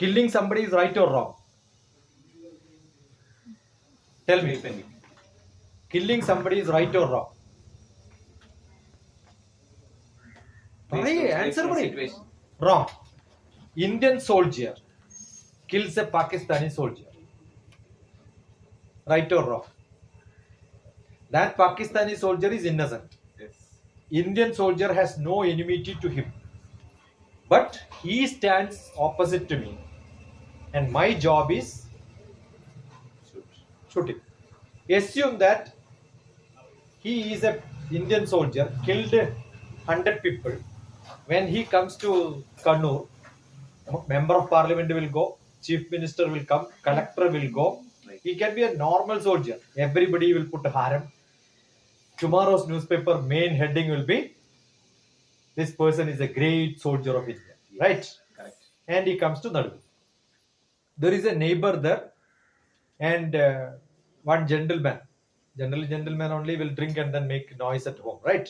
killing somebody is right or wrong? Tell me, Penny. Killing somebody is right or wrong? Please answer me. Wrong. Indian soldier kills a Pakistani soldier. Right or wrong? That Pakistani soldier is innocent. Yes. Indian soldier has no enmity to him. But he stands opposite to me and my job is shoot him assume that he is a indian soldier killed 100 people. When he comes to kannur member of parliament will go chief minister will come collector will go. He can be a normal soldier. Everybody will put harem. Tomorrow's newspaper main heading will be this person is a great soldier of india. Right? Correct. and he comes to nadu there is a neighbor there and uh, one gentleman. Generally gentleman only will drink and then make noise at home right?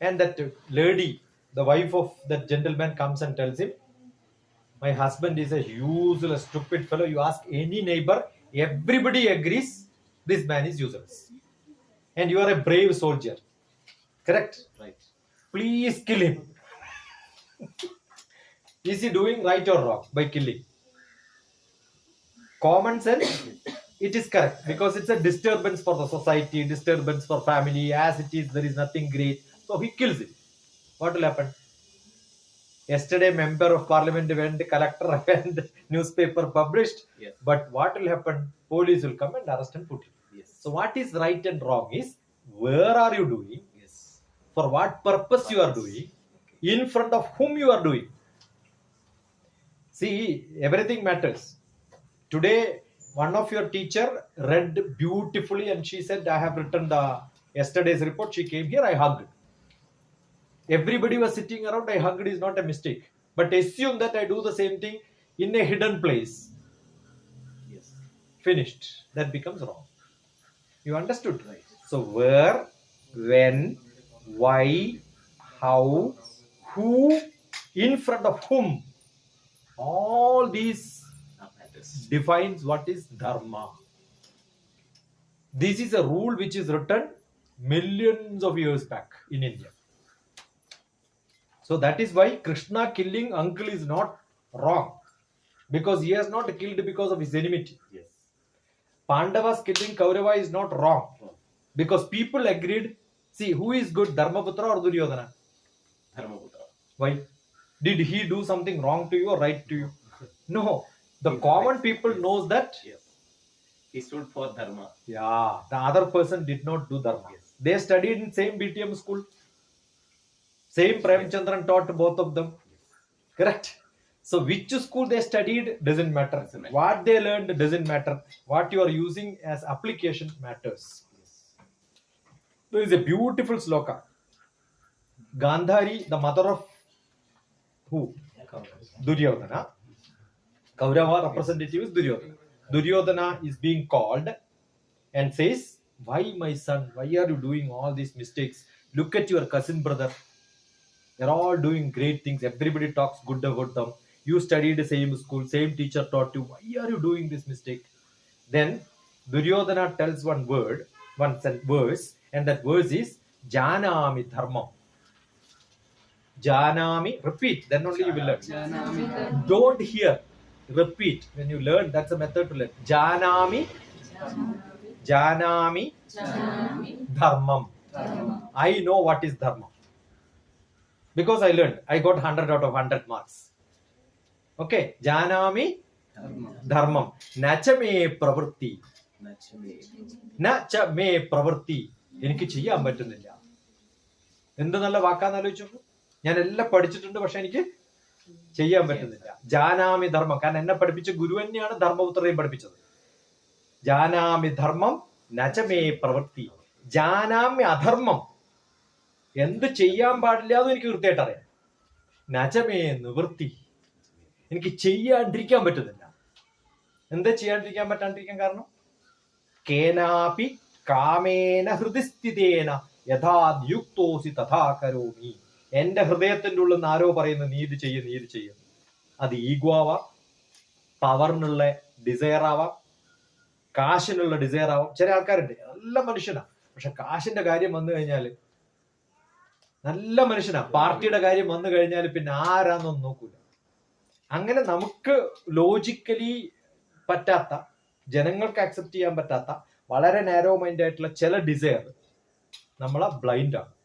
And that lady the wife of that gentleman comes and tells him my husband is a useless stupid fellow. You ask any neighbor everybody agrees this man is useless. And you are a brave soldier. Correct? Right. please kill him. Is he doing right or wrong by killing common sense it is correct. Because it's a disturbance for the society disturbance for family. As it is there is nothing great. So he kills it. What will happen? Yesterday member of parliament went collector and newspaper published. Yes. but what will happen? Police will come and arrest and put him. Yes. so what is right and wrong is where are you doing? Yes. for what purpose you are doing? In front of whom you are doing? See everything matters today one of your teacher read beautifully and she said i have written the yesterday's report. She came here i hugged. Everybody was sitting around i hugged is not a mistake. But assume that i do the same thing in a hidden place. Yes. finished. That becomes wrong. You understood Right. so where when why how who in front of whom? All these Matters. defines what is dharma this is a rule which is written millions of years back in india so that is why krishna killing uncle is not wrong because he has not killed because of his enmity Yes. Pandavas killing Kaurava is not wrong Wrong. because people agreed. See, who is good, Dharmaputra or Duryodhana? Dharmaputra. Why? Did he do something wrong to you or right to you? No. The He's common right. people Yes. knows that. Yes. He stood for Dharma. Yeah, the other person did not do Dharma. Yes. They studied in same BTM school. Same Premchandran taught both of them. Correct. So which school they studied doesn't matter. Doesn't matter. What they learned doesn't matter. What you are using as application matters. Yes. There is a beautiful sloka. Gandhari, the mother of who? Duryodhana. Kaurava representative is Duryodhana. Duryodhana is being called and says, Why, my son, why are you doing all these mistakes? Look at your cousin brother. They're all doing great things. Everybody talks good about them. You studied the same school, same teacher taught you. Why are you doing this mistake? Then Duryodhana tells one word, one verse, and that verse is Janami Dharmam. Janami, repeat, then only you will learn. Don't hear, repeat. When you learn, that's a method to learn. Janami, Janami Dharmam. I know what is Dharma. Because I learned, I got 100 out of 100 marks. Okay, Janami Dharma. Dharmam. Nachame Pravritti. Nachame. ന ച may പ്രവൃത്തി എനിക്ക് ചെയ്യാൻ പറ്റുന്നില്ല എന്ത് നല്ല വാക്കാന്ന് ആലോചിച്ചു ഞാൻ എല്ലാം പഠിച്ചിട്ടുണ്ട് പക്ഷെ എനിക്ക് ചെയ്യാൻ പറ്റുന്നില്ല. ജാനാമി ധർമ്മം. കാരണം എന്നെ പഠിപ്പിച്ച ഗുരു തന്നെയാണ് ധർമ്മപുത്രരെയും പഠിപ്പിച്ചത്. ജാനാമി ധർമ്മം നചമേ പ്രവൃത്തി. ജാനാമി അധർമ്മം. എന്ത് ചെയ്യാൻ പാടില്ല എന്ന് എനിക്ക് കൃത്യമായിട്ട് അറിയാം. നചമേ നിവൃത്തി. എനിക്ക് ചെയ്യാണ്ടിരിക്കാൻ പറ്റുന്നില്ല. എന്താ ചെയ്യാണ്ടിരിക്കാൻ പറ്റാണ്ടിരിക്കാൻ കാരണം? കേനാപി കാമേന ഹൃദയസ്ഥിതേന യഥാദ്യുക്തോസി തഥാ എന്റെ ഹൃദയത്തിന്റെ ഉള്ളിൽ നിന്ന് ആരോ പറയുന്നു നീ ഇത് ചെയ്യും നീ ഇത് ചെയ്യും. അത് ഈഗോ ആവാം പവറിനുള്ള ഡിസയർ ആവാം കാശിനുള്ള ഡിസയർ ആവാം. ചില ആൾക്കാരുണ്ട് നല്ല മനുഷ്യനാ. പക്ഷെ കാശിന്റെ കാര്യം വന്നു കഴിഞ്ഞാൽ നല്ല മനുഷ്യനാ. പാർട്ടിയുടെ കാര്യം വന്നു കഴിഞ്ഞാൽ പിന്നെ ആരാന്നൊന്നും നോക്കൂല. അങ്ങനെ നമുക്ക് ലോജിക്കലി പറ്റാത്ത ജനങ്ങൾക്ക് അക്സെപ്റ്റ് ചെയ്യാൻ പറ്റാത്ത വളരെ നാരോ മൈൻഡ് ആയിട്ടുള്ള ചില ഡിസയർ നമ്മളെ ബ്ലൈൻഡാണ്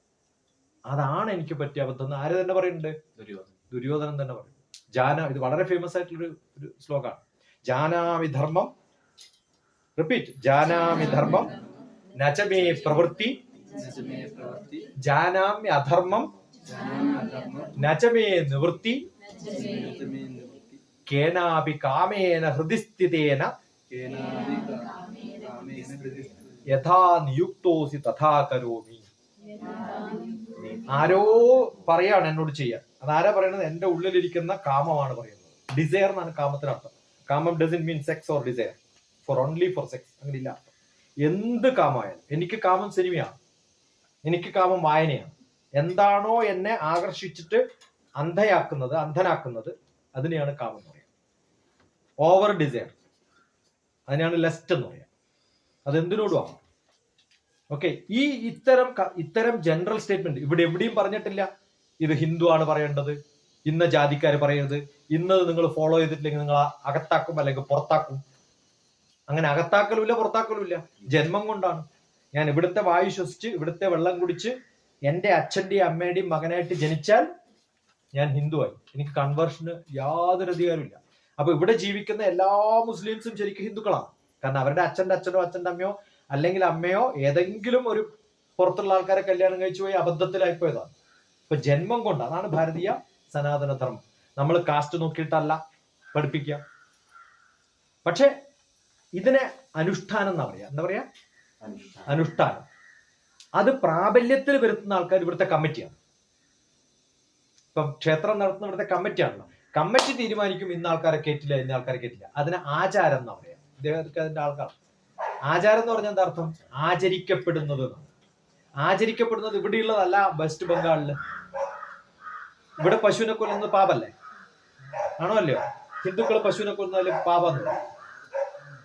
അതാണ് എനിക്ക് പറ്റിയ അബദ്ധം എന്ന് ആര് തന്നെ പറയുന്നുണ്ട്? ദുര്യോധനൻ. ദുര്യോധനൻ തന്നെ പറയും. ജാന ഇത് വളരെ ഫേമസ് ആയിട്ടുള്ള ഒരു ശ്ലോകമാണ് ജാനാമി ധർമ്മം റിപ്പീറ്റ് ജാനാമി ധർമ്മം നചമേ പ്രവൃത്തി ജാനാമി അധർമ്മം അധർമ്മം നചമേ നിവൃത്തി നജമേ നിവൃത്തി കേനാപി കാമേന ഹൃദിസ്ഥിതേന യഥാ നിയുക്തോസി തഥാ കരോമി. ആരോ പറയാണ് എന്നോട് ചെയ്യാൻ. അതാരാ പറയുന്നത് എന്റെ ഉള്ളിലിരിക്കുന്ന കാമമാണ് പറയുന്നത്. ഡിസയർ എന്നാണ് കാമത്തിന് അർത്ഥം. കാമം doesn't mean sex or desire for only for sex അങ്ങനെ ഇല്ല എന്ത് കാമായാലും. എനിക്ക് കാമം സിനിമയാണ്. എനിക്ക് കാമം വായനയാണ്. എന്താണോ എന്നെ ആകർഷിച്ചിട്ട് അന്ധയാക്കുന്നത് അന്ധനാക്കുന്നത് അതിനെയാണ് കാമം എന്ന് പറയുന്നത്. ഓവർ ഡിസയർ അതിനെയാണ് ലെസ്റ്റ് എന്ന് പറയുക അതെന്തിനോടുമാണ് ഓക്കെ ഈ ഇത്തരം ഇത്തരം ജനറൽ സ്റ്റേറ്റ്മെന്റ് ഇവിടെ എവിടെയും പറഞ്ഞിട്ടില്ല. ഇത് ഹിന്ദു ആണ് പറയേണ്ടത്. ഇന്ന ജാതിക്കാർ പറയരുത്. ഇന്നത് നിങ്ങൾ ഫോളോ ചെയ്തിട്ടില്ലെങ്കിൽ നിങ്ങൾ അകത്താക്കും അല്ലെങ്കിൽ പുറത്താക്കും. അങ്ങനെ അകത്താക്കലുമില്ല പുറത്താക്കലുമില്ല. ജന്മം കൊണ്ടാണ്. ഞാൻ ഇവിടുത്തെ വായു ശ്വസിച്ച് ഇവിടുത്തെ വെള്ളം കുടിച്ച് എന്റെ അച്ഛന്റെയും അമ്മയുടെയും മകനായിട്ട് ജനിച്ചാൽ ഞാൻ ഹിന്ദുവായി എനിക്ക് കൺവേർഷന് യാതൊരു അധികാരമില്ല അപ്പൊ ഇവിടെ ജീവിക്കുന്ന എല്ലാ മുസ്ലിംസും ശരിക്കും ഹിന്ദുക്കളാണ്. കാരണം അവരുടെ അച്ഛന്റെ അച്ഛനോ അച്ഛന്റെ അമ്മയോ അല്ലെങ്കിൽ അമ്മയോ ഏതെങ്കിലും ഒരു പുറത്തുള്ള ആൾക്കാരെ കല്യാണം കഴിച്ചു പോയി അബദ്ധത്തിലായി പോയതാണ്. ഇപ്പൊ ജന്മം കൊണ്ട് അതാണ് ഭാരതീയ സനാതന ധർമ്മം. നമ്മൾ കാസ്റ്റ് നോക്കിയിട്ടല്ല പഠിപ്പിക്കുക. പക്ഷെ ഇതിനെ അനുഷ്ഠാനം എന്നാ പറയാ? എന്താ പറയാ? അനുഷ്ഠാനം. അത് പ്രാബല്യത്തിൽ വരുത്തുന്ന ആൾക്കാർ ഇവിടുത്തെ കമ്മിറ്റിയാണ്. ഇപ്പം ക്ഷേത്രം നടത്തുന്ന ഇവിടുത്തെ കമ്മിറ്റിയാണല്ലോ. കമ്മിറ്റി തീരുമാനിക്കും ഇന്ന ആൾക്കാരെ കേറ്റില്ല ഇന്ന ആൾക്കാരെ കേറ്റില്ല. അതിന് ആചാരം എന്നാ പറയാ? ഇദ്ദേഹർക്ക് അതിന്റെ ആൾക്കാർ ആചാരം എന്ന് പറഞ്ഞാൽ എന്താ അർത്ഥം? ആചരിക്കപ്പെടുന്നത്. ആചരിക്കപ്പെടുന്നത് ഇവിടെയുള്ളതല്ല വെസ്റ്റ് ബംഗാളിൽ. ഇവിടെ പശുവിനെ കൊല്ലുന്നത് പാപല്ലേ? ആണോ അല്ലയോ? ഹിന്ദുക്കൾ പശുവിനെ കൊല്ലുന്നതിൽ പാപം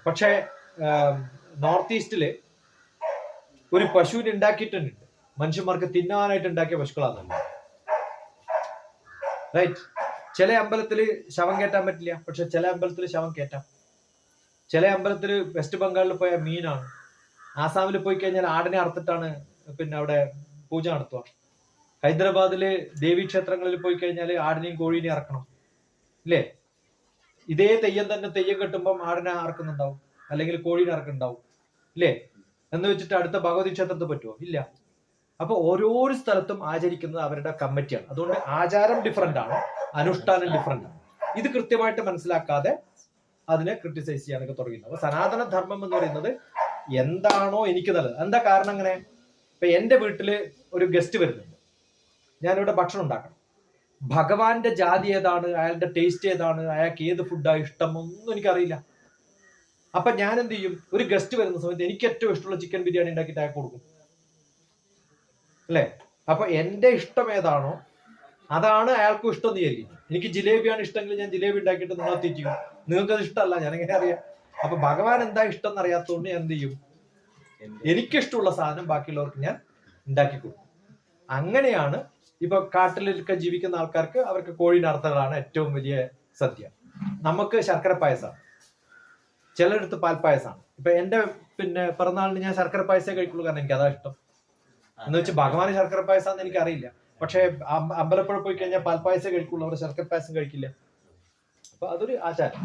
പക്ഷേ നോർത്ത് ഈസ്റ്റിൽ ഒരു പശുവിനെ ഉണ്ടാക്കിയിട്ടുണ്ട്. മനുഷ്യന്മാർക്ക് തിന്നാനായിട്ട് ഉണ്ടാക്കിയ പശുക്കളാണ്. റൈറ്റ് ചില അമ്പലത്തിൽ ശവം കയറ്റാൻ പറ്റില്ല പക്ഷെ ചില അമ്പലത്തിൽ ശവം കയറ്റാം ചില അമ്പലത്തിൽ വെസ്റ്റ് ബംഗാളിൽ പോയ മീനാണ്. ആസാമിൽ പോയി കഴിഞ്ഞാൽ ആടിനെ അറുത്തിട്ടാണ് പിന്നെ അവിടെ പൂജ നടത്തുക. ഹൈദരാബാദിൽ ദേവീ ക്ഷേത്രങ്ങളിൽ പോയി കഴിഞ്ഞാൽ ആടിനെയും കോഴീനെയും അറക്കണം. ഇല്ലേ? ഇതേ തെയ്യം തന്നെ തെയ്യം കെട്ടുമ്പം ആടിനെ അറക്കുന്നുണ്ടാവും. അല്ലെങ്കിൽ കോഴീനെ അറക്കുന്നുണ്ടാവും. ഇല്ലേ? എന്ന് വെച്ചിട്ട് അടുത്ത ഭഗവതി ക്ഷേത്രത്തിൽ പറ്റുമോ ഇല്ല. അപ്പൊ ഓരോ സ്ഥലത്തും ആചരിക്കുന്നത് അവരുടെ കമ്മിറ്റിയാണ്. അതുകൊണ്ട് ആചാരം ഡിഫറെന്റ് ആണ് അനുഷ്ഠാനം ഡിഫറെന്റ് ആണ്. ഇത് കൃത്യമായിട്ട് മനസ്സിലാക്കാതെ അതിനെ ക്രിട്ടിസൈസ് ചെയ്യാനൊക്കെ തുടങ്ങിയത് അപ്പൊ സനാതന ധർമ്മം എന്ന് പറയുന്നത് എന്താണോ എനിക്ക് നല്ലത്. എന്താ കാരണം അങ്ങനെ? ഇപ്പൊ എന്റെ വീട്ടിൽ ഒരു ഗസ്റ്റ് വരുന്നുണ്ട്. ഞാനിവിടെ ഭക്ഷണം ഉണ്ടാക്കണം. ഭഗവാന്റെ ജാതി ഏതാണ്? അയാളുടെ ടേസ്റ്റ് ഏതാണ്? അയാൾക്ക് ഏത് ഫുഡാണ് ഇഷ്ടം ഒന്നും എനിക്കറിയില്ല. അപ്പൊ ഞാൻ എന്ത് ചെയ്യും? ഒരു ഗസ്റ്റ് വരുന്ന സമയത്ത് എനിക്ക് ഏറ്റവും ഇഷ്ടമുള്ള ചിക്കൻ ബിരിയാണി ഉണ്ടാക്കിയിട്ട് അയാൾക്ക് കൊടുക്കും. അല്ലേ? അപ്പൊ എന്റെ ഇഷ്ടം ഏതാണോ അതാണ് അയാൾക്കും ഇഷ്ടം എന്ന് വിചാരിക്കും. എനിക്ക് ജിലേബിയാണ് ഇഷ്ടമെങ്കിൽ ഞാൻ ജിലേബി ഉണ്ടാക്കിയിട്ട് നിങ്ങളെ തെറ്റിക്കും. നിങ്ങൾക്ക് അത് ഇഷ്ടമല്ല ഞാൻ എങ്ങനെ അറിയാം? അപ്പൊ ഭഗവാൻ എന്താ ഇഷ്ടം എന്ന് അറിയാത്തതുകൊണ്ട് ഞാൻ എന്ത് ചെയ്യും? എനിക്കിഷ്ടമുള്ള സാധനം ബാക്കിയുള്ളവർക്ക് ഞാൻ ഉണ്ടാക്കി കൊടുക്കും. അങ്ങനെയാണ് ഇപ്പൊ കാട്ടിലൊക്കെ ജീവിക്കുന്ന ആൾക്കാർക്ക് അവർക്ക് കോഴിനർത്തകളാണ് ഏറ്റവും വലിയ സദ്യ നമുക്ക് ശർക്കര പായസമാണ് ചിലടത്ത് പാൽപ്പായസമാണ് ഇപ്പൊ എന്റെ പിന്നെ പിറന്നാളിന് ഞാൻ ശർക്കര പായസേ കഴിക്കുള്ളൂ കാരണം എനിക്ക് അതാ ഇഷ്ടം. എന്ന് വെച്ച് ഭഗവാന് ശർക്കര പായസം എനിക്ക് അറിയില്ല പക്ഷെ അമ്പലപ്പുഴ പോയി കഴിഞ്ഞാൽ പാൽപ്പായസം കഴിക്കുള്ളൂ അവർ ശർക്കര പായസം കഴിക്കില്ല. അപ്പൊ അതൊരു ആചാരം.